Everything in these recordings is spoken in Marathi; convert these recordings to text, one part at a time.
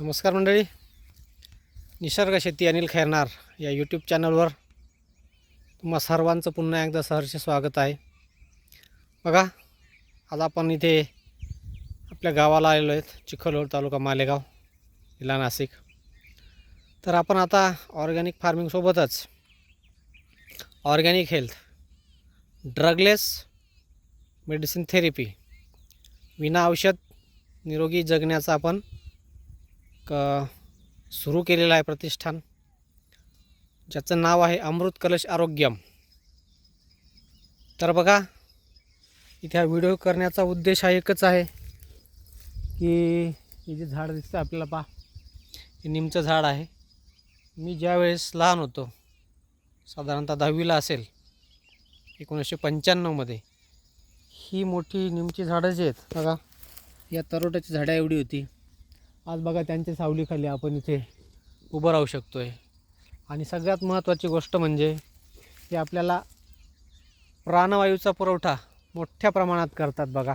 नमस्कार मंडळी. निसर्ग शेती अनिल खैरनार या यूट्यूब चॅनलवर तुम्हा सर्वांचं पुन्हा एकदा सहर्ष स्वागत आहे. बघा आज आपण इथे आपल्या गावाला आलेलो आहेत चिखलोड तालुका मालेगाव जिल्हा नाशिक. तर आपण आता organic फार्मिंगसोबतच organic health drugless medicine therapy विना औषध निरोगी जगण्याचा आपण सुरू केलेलं आहे प्रतिष्ठान. ज्याचं नाव आहे अमृत कलश आरोग्यम. तर बघा इथे हा व्हिडिओ करण्याचा उद्देश हा एकच आहे की हे जे झाड दिसतं आपल्याला पा हे निमचं झाड आहे. मी ज्यावेळेस लहान होतो साधारणतः दहावीला असेल एकोणीसशे पंच्याण्णवमध्ये ही मोठी निमची झाडं जी आहेत बघा या तरोट्याची झाडं एवढी होती. आज बघा त्यांच्या सावलीखाली आपण इथे उभं राहू शकतो आहे आणि सगळ्यात महत्त्वाची गोष्ट म्हणजे ते आपल्याला प्राणवायूचा पुरवठा मोठ्या प्रमाणात करतात बघा.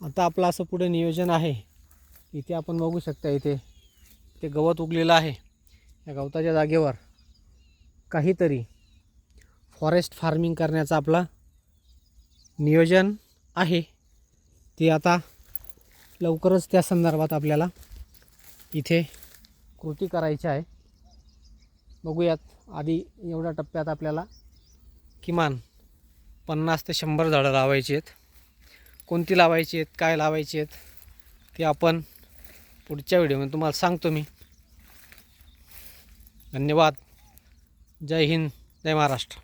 आता आपलं असं पुढे नियोजन आहे. इथे आपण बघू शकता इथे ते गवत उगलेलं आहे. या गवताच्या जागेवर काहीतरी फॉरेस्ट फार्मिंग करण्याचा आपला नियोजन आहे. ते आता लवकरच त्या संदर्भात आपल्याला इथे कृती करायची आहे. बघूयात आधी एवढ्या टप्प्यात आपल्याला किमान पन्नास ते शंभर झाडं लावायची आहेत. कोणती लावायची आहेत काय लावायची आहेत ते आपण पुढच्या व्हिडिओमध्ये तुम्हाला सांगतो मी. धन्यवाद. जय हिंद जय महाराष्ट्र.